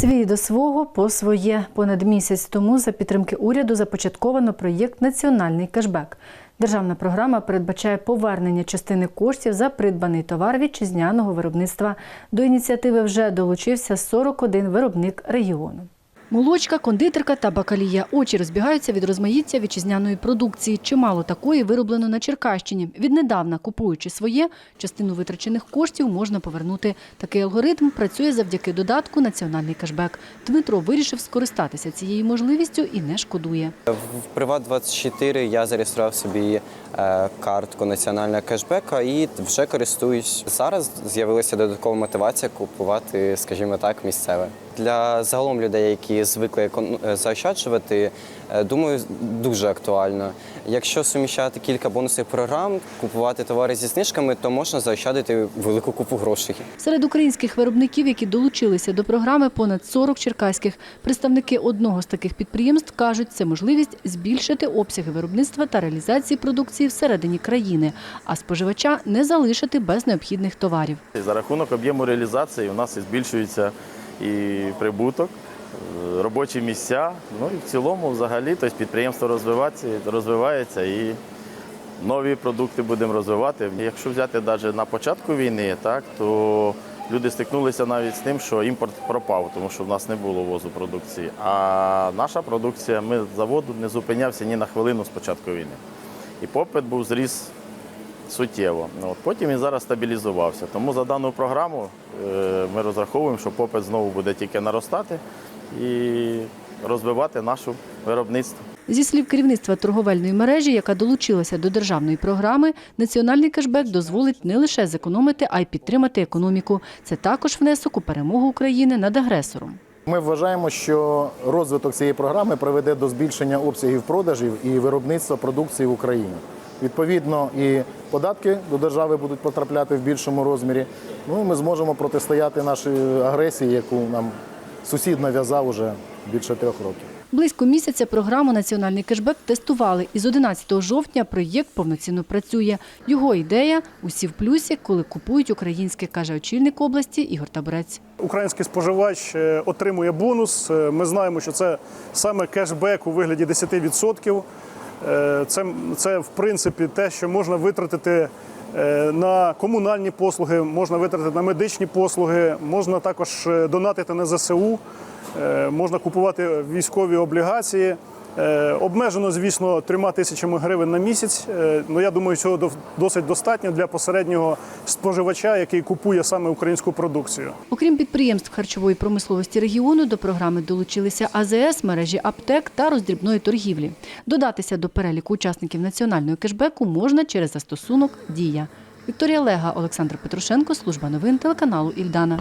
Свій до свого по своє. Понад місяць тому за підтримки уряду започатковано проєкт Національний кешбек. Державна програма передбачає повернення частини коштів за придбаний товар вітчизняного виробництва. До ініціативи вже долучився 41 виробник регіону. Молочка, кондитерка та бакалія. Очі розбігаються від розмаїття вітчизняної продукції. Чимало такої вироблено на Черкащині. Віднедавна, купуючи своє, частину витрачених коштів можна повернути. Такий алгоритм працює завдяки додатку Національний кешбек. Дмитро вирішив скористатися цією можливістю і не шкодує. В Приват 24 я зареєстрував собі е, картку національного кешбека і вже користуюсь. Зараз з'явилася додаткова мотивація купувати, скажімо так, місцеве. Для загалом людей, які звикли е, заощаджувати, е, думаю, дуже актуально. Якщо суміщати кілька бонусних програм, купувати товари зі знижками, то можна заощадити велику купу грошей. Серед українських виробників, які долучилися до програми, понад 40 черкаських. Представники одного з таких підприємств кажуть, це можливість збільшити обсяги виробництва та реалізації продукції всередині країни, а споживача не залишити без необхідних товарів. За рахунок об'єму реалізації у нас і збільшується і прибуток, робочі місця. Ну і в цілому, взагалі, тобто підприємство розвивається, розвивається і нові продукти будемо розвивати. Якщо взяти навіть на початку війни, так то люди стикнулися навіть з тим, що імпорт пропав, тому що в нас не було возу продукції. А наша продукція, ми заводу не зупинявся ні на хвилину з початку війни. І попит був зріс суттєво. От, потім він зараз стабілізувався. Тому за дану програму е, ми розраховуємо, що попит знову буде тільки наростати і розвивати нашу виробництво. Зі слів керівництва торговельної мережі, яка долучилася до державної програми, національний кешбек дозволить не лише зекономити, а й підтримати економіку. Це також внесок у перемогу України над агресором. Ми вважаємо, що розвиток цієї програми приведе до збільшення обсягів продажів і виробництва продукції в Україні. Відповідно, і податки до держави будуть потрапляти в більшому розмірі. Ну і ми зможемо протистояти нашій агресії, яку нам сусід нав'язав уже більше трьох років. Близько місяця програму Національний кешбек тестували. І з 11 жовтня проєкт повноцінно працює. Його ідея – усі в плюсі, коли купують українське, каже очільник області Ігор Табурець. Український споживач е, отримує бонус. Е, Ми знаємо, що це саме кешбек у вигляді 10%. Е, Це, це в принципі те, що можна витратити е, на комунальні послуги, можна витратити на медичні послуги, можна також е, донатити на ЗСУ, можна купувати військові облігації. Е, Обмежено, звісно, трьома тисячами гривень на місяць. Е, Ну я думаю, цього досить достатньо для посереднього споживача, який купує саме українську продукцію. Окрім підприємств харчової промисловості регіону, до програми долучилися АЗС, мережі аптек та роздрібної торгівлі. Додатися до переліку учасників національного кешбеку можна через застосунок «Дія». Вікторія Лега, Олександр Петрушенко, служба новин телеканалу Ільдана.